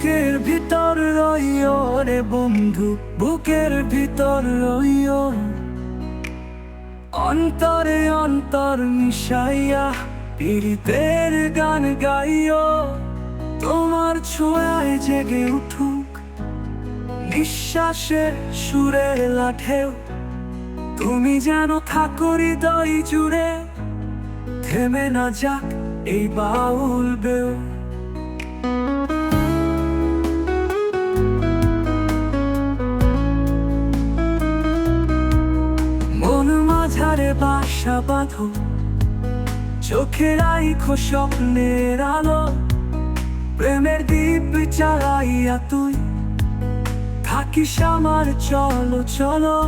বুকের ভিতর রইও রে বন্ধু, বুকের ভিতর রইও। অন্তরে অন্তর মিশাইয়া পীড়িতের গান গাইও। তোমার ছোঁয়ায় জেগে উঠুক, নিঃশ্বাসের সুরে লাঠেও। তুমি যেন থাকো হৃদয় জুড়ে, থেমে না যাক এই বাউল বেও বাসা বাঁধো। চোখে রাইখো স্বপ্নের আলো। প্রেমের দ্বীপ চালাইয়া তুই। থাকিস আমার, চলো চলো।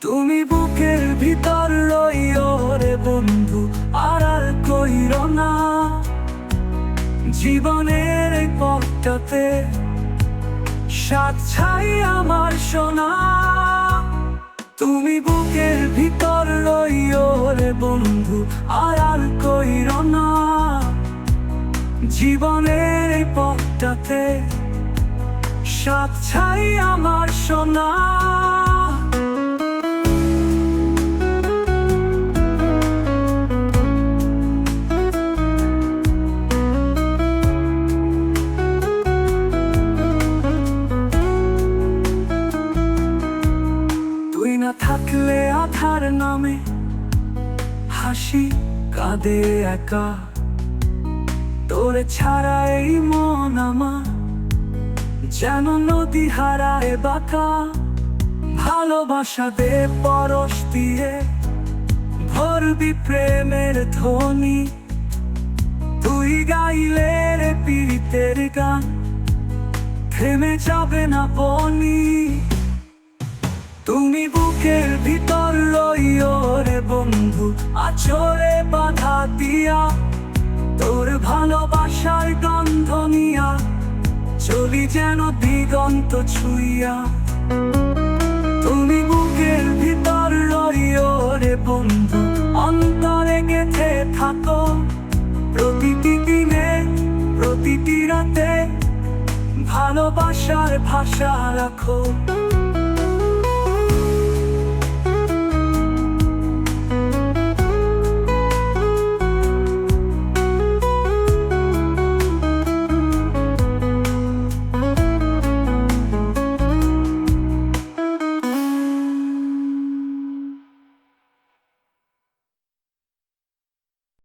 তুমি বুকের ভিতর রে বন্ধু, আর আর কইর না। জীবনের পথটাতে সাত ছাই আমার সোনা। তুমি বুকের ভিতর রইও রে বন্ধু, আর আর কইর না। জীবনের এই পথটাতে সাত ছাই আমার সোনা। হাসি কাঁদে একা। তোরে ছাড়া এই মন আমার যেন নদী হারায় বাঁকা। ভালোবাসা দে পরশ দিয়ে, ভরবি প্রেমের ধ্বনি। তুই গাইলে রে পীড়িতের গান, থেমে যাবে না বনি। তুমি বুকের ভিতর রইও আচরে বাধা দিয়া। তোর ভালোবাসার গন্ধ নিয়া চলি যেন দিগন্ত ছুইয়া। তুমি বুকের ভিতর রইও রে বন্ধু, অন্তরে গেথে থাকো। প্রতিটি দিনে, প্রতিটি রাতে ভালোবাসার ভাষা রাখো।